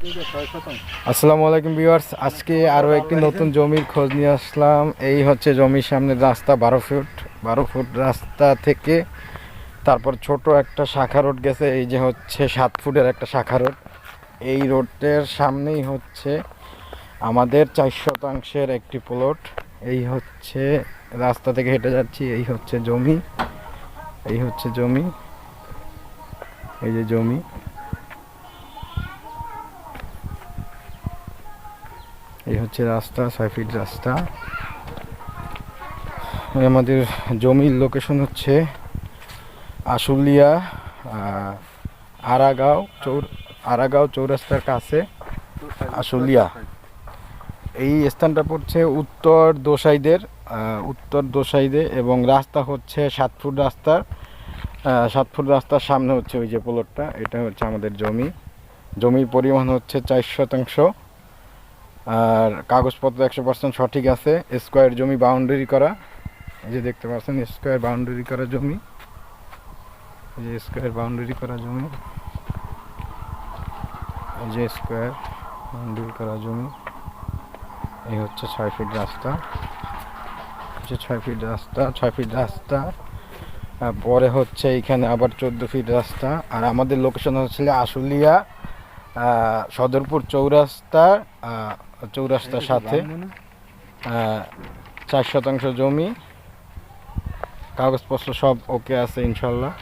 আসসালামু আলাইকুম ভিউয়ার্স, আজকে আরও একটি নতুন জমির খোঁজ নিয়ে আসলাম। এই হচ্ছে জমির সামনের রাস্তা, বারো ফুট বারো ফুট রাস্তা থেকে তারপর ছোট একটা শাখা রোড গেছে, এই যে হচ্ছে সাত ফুটের একটা শাখা রোড। এই রোডের সামনেই হচ্ছে আমাদের চার শতাংশের একটি প্লট। এই হচ্ছে রাস্তা থেকে হেঁটে যাচ্ছি, এই হচ্ছে জমি, এই হচ্ছে জমি, এই যে জমি। এই হচ্ছে রাস্তা ছয় ফিট রাস্তা আমাদের জমির লোকেশন হচ্ছে আশুলিয়া আরাগাঁও চৌর, আরাগাঁও চৌরাস্তার কাছে আশুলিয়া। এই স্থানটা পড়ছে উত্তর দোসাইদের উত্তর দোসাইদে এবং রাস্তা হচ্ছে সাত ফুট রাস্তার সাত ফুট রাস্তার সামনে হচ্ছে ওই যে প্লটটা এটা হচ্ছে আমাদের জমি। জমির পরিমাণ হচ্ছে চার শতাংশ আর কাগজপত্র একশো পার্সেন্ট সঠিক আছে, স্কোয়ার জমি বাউন্ডারি করা। এই যে দেখতে পাচ্ছেন, স্কোয়ার বাউন্ডারি করা জমি। এই যে স্কোয়ার বাউন্ডারি করা জমি। এই যে স্কোয়ার বাউন্ডারি করা জমি। এই হচ্ছে ছয় ফিট রাস্তা। হচ্ছে ছয় ফিট রাস্তা, ছয় ফিট রাস্তা। পরে হচ্ছে এখানে আবার চোদ্দ ফিট রাস্তা। আর আমাদের লোকেশন হচ্ছে আশুলিয়া সদরপুর চৌরাস্তা চৌরাস্তার সাথে চার শতাংশ জমি কাগজপত্র সব ওকে আছে ইনশাল্লাহ।